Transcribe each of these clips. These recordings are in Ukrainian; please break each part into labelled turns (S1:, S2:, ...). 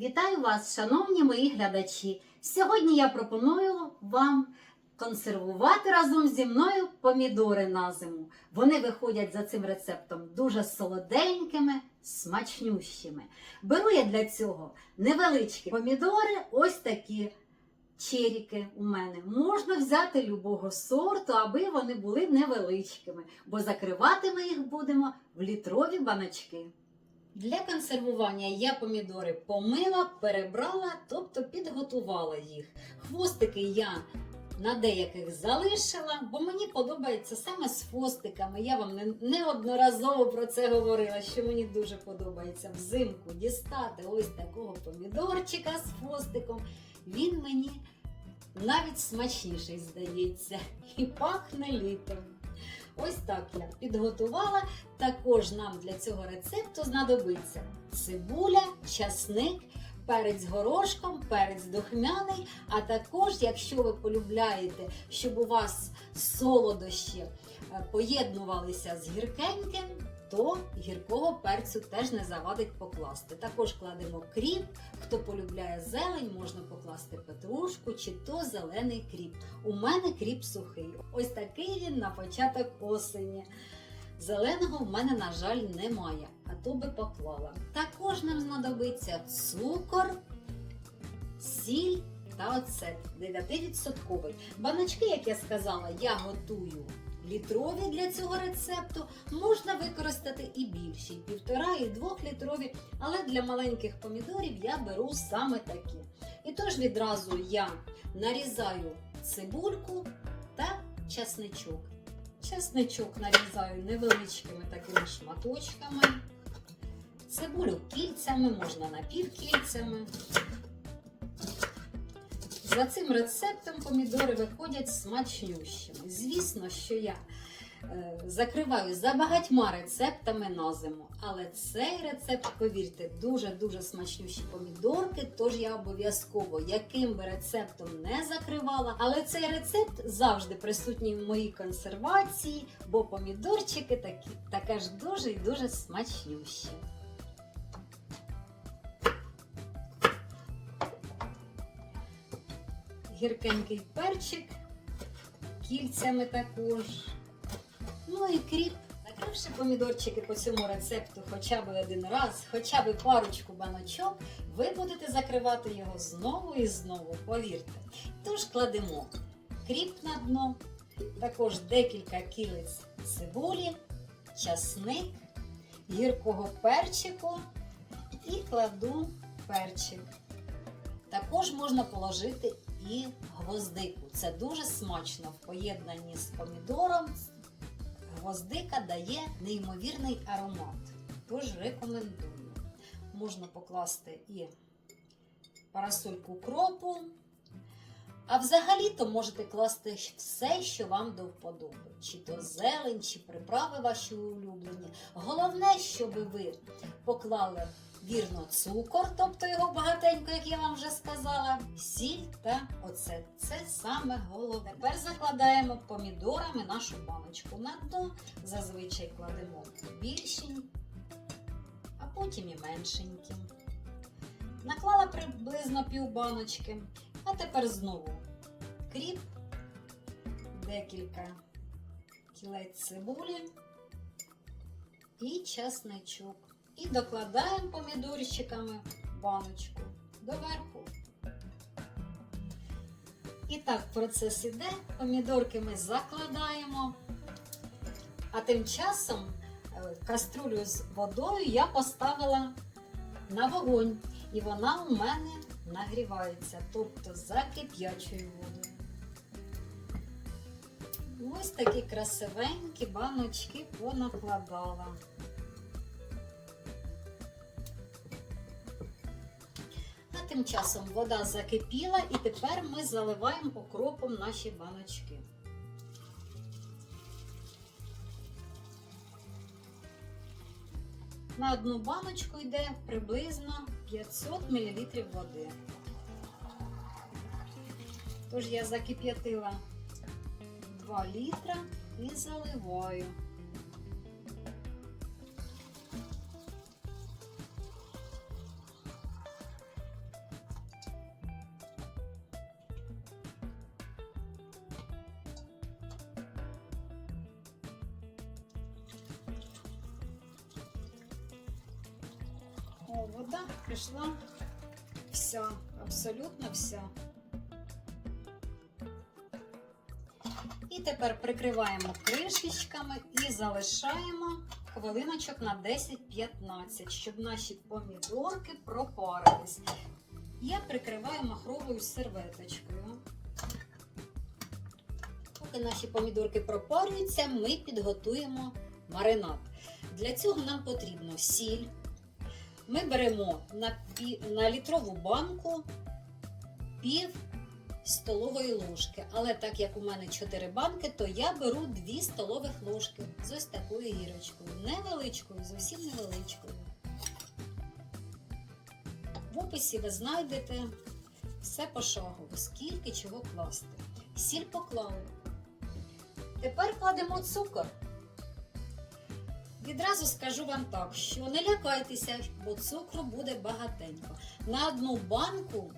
S1: Вітаю вас, шановні мої глядачі! Сьогодні я пропоную вам консервувати разом зі мною помідори на зиму. Вони виходять за цим рецептом дуже солоденькими, смачнющими. Беру я для цього невеличкі помідори, ось такі черіки у мене. Можна взяти любого сорту, аби вони були невеличкими, бо закривати ми їх будемо в літрові баночки. Для консервування я помідори помила, перебрала, тобто підготувала їх. Хвостики я на деяких залишила, бо мені подобається саме з хвостиками. Я вам неодноразово про це говорила, що мені дуже подобається взимку дістати ось такого помідорчика з хвостиком. Він мені навіть смачніший здається і пахне літом. Ось так я підготувала. Також нам для цього рецепту знадобиться цибуля, часник, перець горошком, перець духмяний. А також, якщо ви полюбляєте, щоб у вас солодощі е, поєднувалися з гіркеньким, то гіркого перцю теж не завадить покласти. Також кладемо кріп. Хто полюбляє зелень, можна покласти петрушку чи то зелений кріп. У мене кріп сухий. Ось такий він на початок осені. Зеленого в мене, на жаль, немає, а то би поклала. Також нам знадобиться цукор, сіль та оцет 9%. Баночки, як я сказала, я готую літрові для цього рецепту. Можна використати і більші, півтора і двох літрові, але для маленьких помідорів я беру саме такі. І тож відразу я нарізаю цибульку та часничок. Чесничок нарізаю невеличкими такими шматочками. Цибулю кільцями, можна напівкільцями. За цим рецептом помідори виходять смачнющими. Звісно, що я е, закриваю за багатьма рецептами на зиму. Але цей рецепт, повірте, дуже-дуже смачнющі помідорки. Тож я обов'язково яким би рецептом не закривала. Але цей рецепт завжди присутній в моїй консервації, бо помідорчики такі таке ж дуже і дуже смачнющі. Гіркенький перчик, кільцями також. Ну і кріп. Накривши помідорчики по цьому рецепту хоча б один раз, хоча б парочку баночок, ви будете закривати його знову і знову, повірте. Тож кладемо кріп на дно, також декілька кілиць цибулі, часник, гіркого перчику і кладу перчик. Також можна положити і гвоздику. Це дуже смачно в поєднанні з помідором. Гвоздика дає неймовірний аромат. Тож рекомендую. Можна покласти і парасольку кропу. А взагалі-то можете класти все, що вам до вподоби. Чи то зелень, чи приправи ваші улюблені. Головне, щоб ви поклали вірно цукор, тобто його багатенько, як я вам вже сказала, сіль та оцет. Це саме головне. Тепер закладаємо помідорами нашу баночку на дно. Зазвичай кладемо більші, а потім і меншенькі. Наклала приблизно пів баночки. А тепер знову кріп, декілька кілець цибулі і часничок. І докладаємо помідорчиками баночку доверху. І так процес іде. Помідорки ми закладаємо. А тим часом е, каструлю з водою я поставила на вогонь. І вона у мене нагрівається, тобто закип'ячою водою. Ось такі красивенькі баночки понакладала. Тим часом вода закипіла і тепер ми заливаємо окропом наші баночки. На одну баночку йде приблизно 500 мл води. Тож я закип'ятила 2 літра і заливаю. Вода пішла вся, абсолютно вся. І тепер прикриваємо кришечками і залишаємо хвилиночок на 10-15, щоб наші помідорки пропарились. Я прикриваю махровою серветочкою. Поки наші помідорки пропарюються, ми підготуємо маринад. Для цього нам потрібно сіль. Ми беремо на, на літрову банку пів столової ложки. Але так як у мене 4 банки, то я беру 2 столових ложки з ось такою гірочкою. Невеличкою, зовсім невеличкою. В описі ви знайдете все пошагово, скільки чого класти. Сіль поклали. Тепер кладемо цукор. Відразу скажу вам так, що не лякайтеся, бо цукру буде багатенько. На одну банку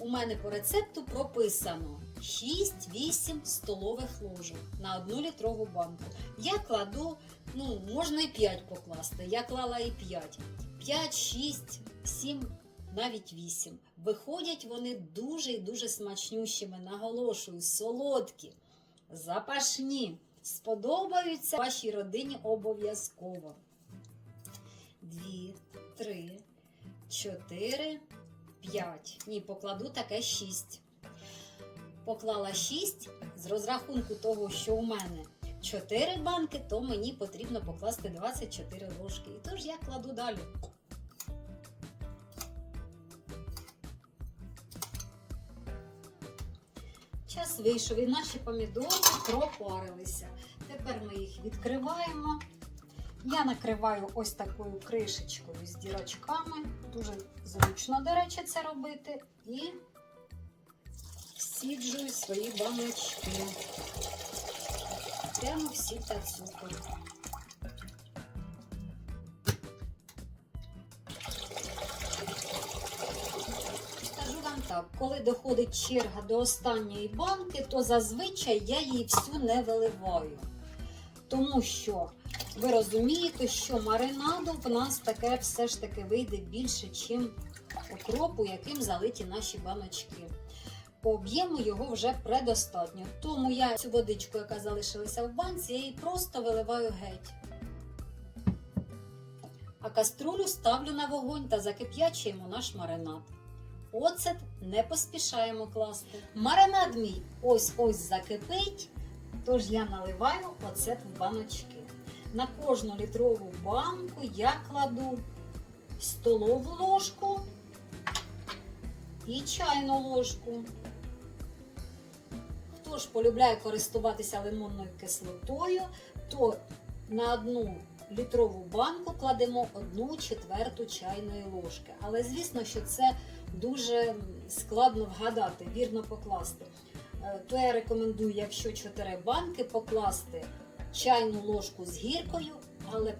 S1: у мене по рецепту прописано 6-8 столових ложок на одну літрову банку. Я кладу, ну, можна і 5 покласти. Я клала і 5. 5, 6, 7, навіть 8. Виходять вони дуже і дуже смачнющими. Наголошую, солодкі, запашні. Сподобаються вашій родині обов'язково. Дві, три, чотири, п'ять. Ні, покладу таке шість. Поклала шість з розрахунку того, що у мене 4 банки, то мені потрібно покласти 24 ложки. І тож я кладу далі. Вийшов і наші помідори пропарилися. Тепер ми їх відкриваємо. Я накриваю ось такою кришечкою з дірочками. Дуже зручно, до речі, це робити. І всіджую свої баночки. Прямо всі та цукор. Так, коли доходить черга до останньої банки, то зазвичай я її всю не виливаю. Тому що ви розумієте, що маринаду в нас таке все ж таки вийде більше, ніж окропу, яким залиті наші баночки. По об'єму його вже предостатньо. Тому я цю водичку, яка залишилася в банці, я її просто виливаю геть. А каструлю ставлю на вогонь та закип'ячуємо наш маринад. Оцет не поспішаємо класти. Маринад мій ось-ось закипить, тож я наливаю оцет в баночки. На кожну літрову банку я кладу столову ложку і чайну ложку. Хто ж полюбляє користуватися лимонною кислотою, то на одну літрову банку кладемо одну четверту чайної ложки. Але звісно, що це дуже складно вгадати, вірно покласти. Е, То я рекомендую, якщо 4 банки, покласти чайну ложку з гіркою, але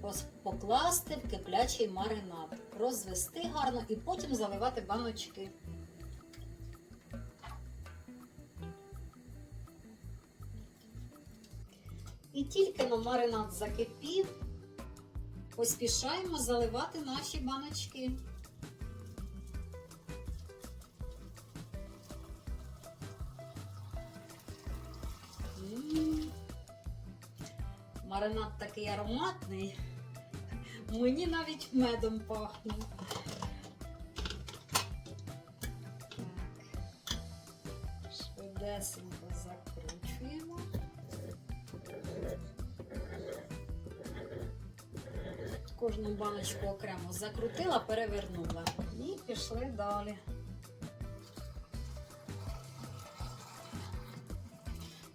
S1: покласти в киплячий маринад, розвести гарно і потім заливати баночки. І тільки на маринад закипів, поспішаємо заливати наші баночки. Маринад такий ароматний. Мені навіть медом пахне. Так. Швидесенько закручуємо. Кожну баночку окремо закрутила, перевернула. І пішли далі.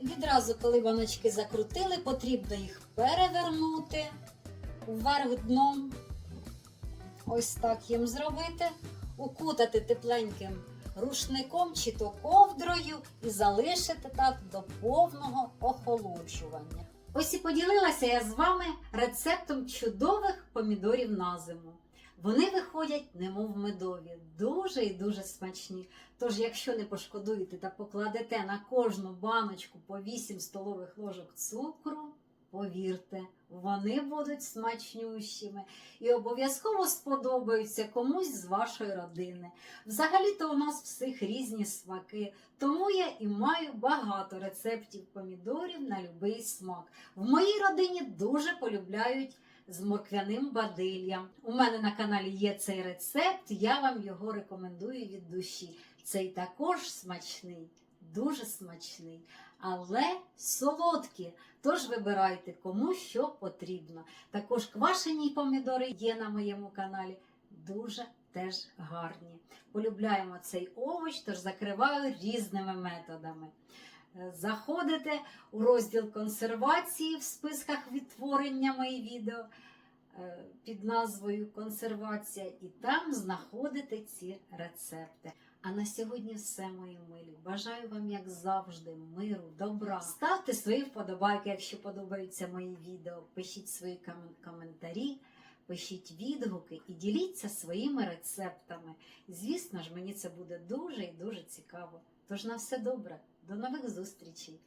S1: Відразу, коли баночки закрутили, потрібно їх перевернути вверх дном. Ось так їм зробити, укутати тепленьким рушником чи то ковдрою і залишити так до повного охолоджування. Ось і поділилася я з вами рецептом чудових помідорів на зиму. Вони виходять, немов медові, дуже і дуже смачні. Тож, якщо не пошкодуєте та покладете на кожну баночку по 8 столових ложок цукру, повірте, вони будуть смачнющими і обов'язково сподобаються комусь з вашої родини. Взагалі-то у нас всіх різні смаки, тому я і маю багато рецептів помідорів на будь-який смак. В моїй родині дуже полюбляють з морквяним бадиллям. У мене на каналі є цей рецепт, я вам його рекомендую від душі. Цей також смачний, дуже смачний, але солодкі. Тож вибирайте кому що потрібно. Також квашені помідори є на моєму каналі. Дуже теж гарні. Полюбляємо цей овоч, тож закриваю різними методами. Заходите у розділ консервації в списках відтворення мої відео е, під назвою Консервація, і там знаходите ці рецепти. А на сьогодні все, мої милі. Бажаю вам, як завжди, миру, добра. Ставте свої вподобайки, якщо подобаються мої відео. Пишіть свої ком- коментарі, пишіть відгуки і діліться своїми рецептами. Звісно ж, мені це буде дуже і дуже цікаво. Тож на все добре, до нових зустрічей.